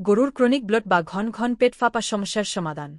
গরুর chronic blood বা ঘন ঘন পেট ফাঁপা সমস্যার সমাধান।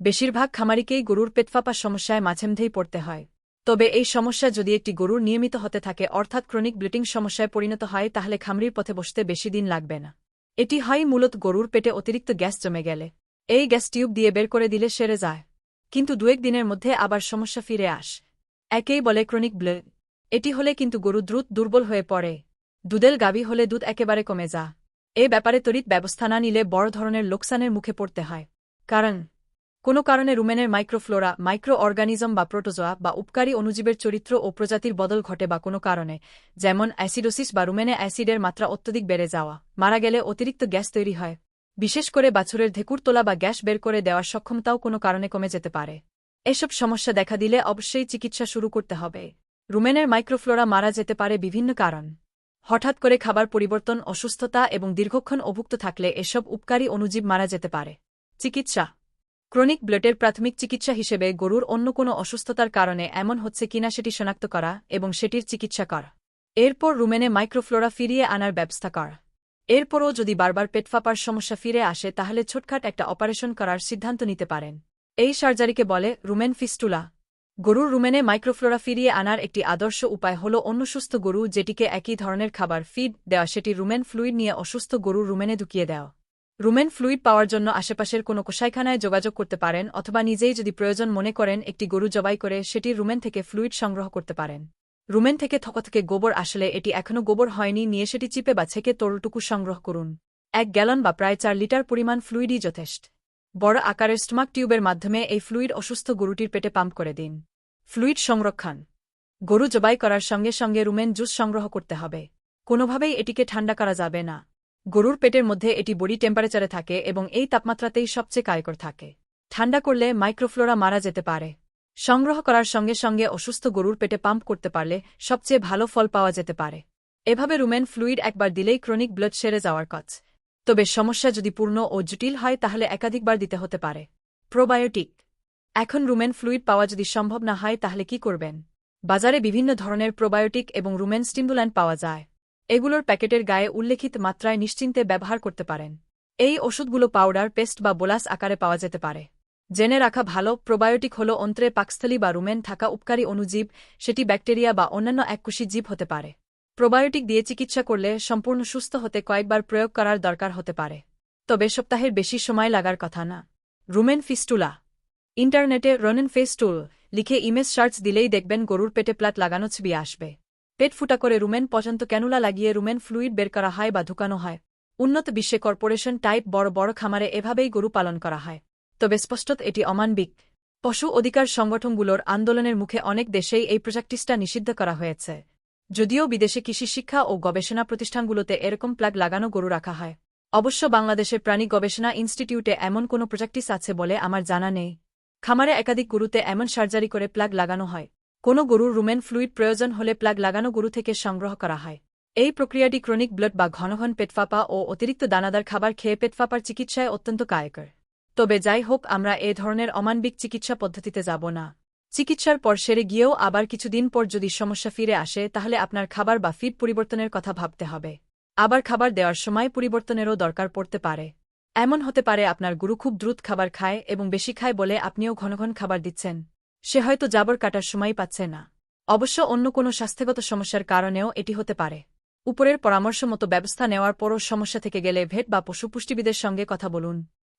বেশিরভাগ খামারিকেই গরুর পেট ফাঁপা সমস্যায় মাঝেমধ্যেই পড়তে হয়। তবে এই সমস্যা যদি একটি গরুর নিয়মিত হতে থাকে, অর্থাৎ ক্রনিক ব্লিটিং সমস্যায় পরিণত হয়, তাহলে খামরির পথে বসতে বেশি দিন লাগবে না। এটি হয় মূলত গরুর পেটে অতিরিক্ত গ্যাস জমে গেলে। এই গ্যাস টিউব দিয়ে বের করে দিলে সেরে যায়। কিন্তু দুয়েক দিনের মধ্যে আবার সমস্যা ফিরে আস। একেই বলে ক্রনিক ব্লেড এটি হলে কিন্তু গরু দ্রুত দুর্বল হয়ে পড়ে। দুধেল গাভী হলে দুধ একেবারে কমে যা। এ ব্যাপারে তড়িৎ ব্যবস্থা না নিলে বড় ধরনের লোকসানের মুখে পড়তে হয়। কারণ, কোনো কারণে রুমেনের মাইক্রোফ্লোরা মাইক্রো অর্গানিজম বা প্রোটোজোয়া বা উপকারী অণুজীবের চরিত্র ও প্রজাতির বদল ঘটে বা কোনো কারণে, যেমন অ্যাসিডোসিস বা রুমেনে অ্যাসিডের মাত্রা অত্যধিক বেড়ে যাওয়া, মারা গেলে অতিরিক্ত গ্যাস তৈরি হয়। বিশেষ করে বাছুরের ধেকুর তোলা বা গ্যাস বের করে দেওয়ার সক্ষমতাও কোনো কারণে কমে যেতে পারে। এসব সমস্যা দেখা দিলে অবশ্যই চিকিৎসা শুরু করতে হবে। রুমেনের মাইক্রোফ্লোরা মারা যেতে পারে বিভিন্ন কারণ। হঠাৎ করে খাবার পরিবর্তন, অসুস্থতা এবং দীর্ঘক্ষণ অভুক্ত থাকলে এসব উপকারী অণুজীব মারা যেতে পারে। চিকিৎসা। ক্রনিক ব্লেডের প্রাথমিক চিকিৎসা হিসেবে গরুর অন্য কোনো অসুস্থতার কারণে এমন হচ্ছে কিনা সেটি শনাক্ত করা এবং সেটির চিকিৎসা করা। এরপর রুমেনে মাইক্রোফ্লোরা ফিরিয়ে আনার ব্যবস্থা করা। এরপরও যদি বারবার পেট ফাঁপার সমস্যা ফিরে আসে, তাহলে ছোটখাট একটা অপারেশন করার সিদ্ধান্ত নিতে পারেন। এই সার্জারিকে বলে রুমেন ফিস্টুলা। গরুর রুমেনে মাইক্রোফ্লোরা ফিরিয়ে আনার একটি আদর্শ উপায় হল অন্য সুস্থ গরু যেটিকে একই ধরনের খাবার ফিড দেওয়া, সেটি রুমেন ফ্লুইড নিয়ে অসুস্থ গরুর রুমেনে ঢুকিয়ে দেওয়া। রুমেন ফ্লুইড পাওয়ার জন্য আশেপাশের কোনো কষাইখানায় যোগাযোগ করতে পারেন অথবা নিজেই যদি প্রয়োজন মনে করেন একটি গরু জবাই করে সেটির রুমেন থেকে ফ্লুইড সংগ্রহ করতে পারেন। রুমেন থেকে থক থেকে গোবর আসলে এটি এখনও গোবর হয়নি, নিয়ে সেটি চিপে বা ছেকে তরলটুকু সংগ্রহ করুন। এক গ্যালন বা প্রায় চার লিটার পরিমাণ ফ্লুইডই যথেষ্ট। বড় আকারের স্টমাক টিউবের মাধ্যমে এই ফ্লুইড অসুস্থ গরুটির পেটে পাম্প করে দিন। ফ্লুইড সংরক্ষণ। গরু জবাই করার সঙ্গে সঙ্গে রুমেন জুস সংগ্রহ করতে হবে। কোনোভাবেই এটিকে ঠান্ডা করা যাবে না। গরুর পেটের মধ্যে এটি বডি টেম্পারেচারে থাকে এবং এই তাপমাত্রাতেই সবচেয়ে কায়কর থাকে। ঠান্ডা করলে মাইক্রোফ্লোরা মারা যেতে পারে। সংগ্রহ করার সঙ্গে সঙ্গে অসুস্থ গরুর পেটে পাম্প করতে পারলে সবচেয়ে ভালো ফল পাওয়া যেতে পারে। এভাবে রুমেন ফ্লুইড একবার দিলেই ক্রনিক ব্লাড সেরে যাওয়ার কাজ। তবে সমস্যা যদি পূর্ণ ও জটিল হয়, তাহলে একাধিকবার দিতে হতে পারে। প্রোবায়োটিক। এখন রুমেন ফ্লুইড পাওয়া যদি সম্ভব না হয়, তাহলে কি করবেন? বাজারে বিভিন্ন ধরনের প্রোবায়োটিক এবং রুমেন স্টিমুল্যান্ট পাওয়া যায়। এগুলোর প্যাকেটের গায়ে উল্লেখিত মাত্রায় নিশ্চিন্তে ব্যবহার করতে পারেন। এই ওষুধগুলো পাউডার, পেস্ট বা বোলাস আকারে পাওয়া যেতে পারে। জেনে রাখা ভালো, প্রোবায়োটিক হল অন্ত্রে পাকস্থলী বা রুমেন থাকা উপকারী অণুজীব সেটি ব্যাকটেরিয়া বা অন্যান্য এককুশি জীব হতে পারে। প্রোবায়োটিক দিয়ে চিকিৎসা করলে সম্পূর্ণ সুস্থ হতে কয়েকবার প্রয়োগ করার দরকার হতে পারে। তবে সপ্তাহের বেশি সময় লাগার কথা না। Rumen fistula. ইন্টারনেটে রনেন ফেস্টুল লিখে ইমেজ সার্চ দিলেই দেখবেন গরুর পেটে প্লাট লাগানো ছবি আসবে। পেট ফুটা করে রুমেন পর্যন্ত ক্যানুলা লাগিয়ে রুমেন ফ্লুইড বের করা হয় বা ঢুকানো হয়। উন্নত বিশ্বে কর্পোরেশন টাইপ বড় বড় খামারে এভাবেই গরু পালন করা হয়। তবে স্পষ্টত এটি অমানবিক। পশু অধিকার সংগঠনগুলোর আন্দোলনের মুখে অনেক দেশেই এই প্রজেক্টিসটা নিষিদ্ধ করা হয়েছে। যদিও বিদেশে কৃষি শিক্ষা ও গবেষণা প্রতিষ্ঠানগুলোতে এরকম প্লাগ লাগানো গরু রাখা হয়। অবশ্য বাংলাদেশের প্রাণী গবেষণা ইনস্টিটিউটে এমন কোনো প্রজেক্টিস আছে বলে আমার জানা নেই। খামারে একাধিক গরুতে এমন সার্জারি করে প্লাগ লাগানো হয়। কোনো গরুর রুমেন ফ্লুইড প্রয়োজন হলে প্লাগ লাগানো গরু থেকে সংগ্রহ করা হয়। এই প্রক্রিয়াটি ক্রনিক ব্লাড বা ঘন ঘন পেটফাপা ও অতিরিক্ত দানাদার খাবার খেয়ে পেটফাপার চিকিৎসায় অত্যন্ত কায়কর। তবে যাই হোক, আমরা এ ধরনের অমানবিক চিকিৎসা পদ্ধতিতে যাব না। চিকিৎসার পর সেরে গিয়েও আবার কিছুদিন পর যদি সমস্যা ফিরে আসে, তাহলে আপনার খাবার বা ফিড পরিবর্তনের কথা ভাবতে হবে। আবার খাবার দেওয়ার সময় পরিবর্তনেরও দরকার পড়তে পারে। এমন হতে পারে আপনার গুরু খুব দ্রুত খাবার খায় এবং বেশি খায় বলে আপনিও ঘন ঘন খাবার দিচ্ছেন। সে হয়তো জাবর কাটার সময় পাচ্ছে না। অবশ্য অন্য কোনো স্বাস্থ্যগত সমস্যার কারণেও এটি হতে পারে। উপরের পরামর্শ মতো ব্যবস্থা নেওয়ার পরও সমস্যা থেকে গেলে ভেট বা পশু পুষ্টিবিদের সঙ্গে কথা বলুন।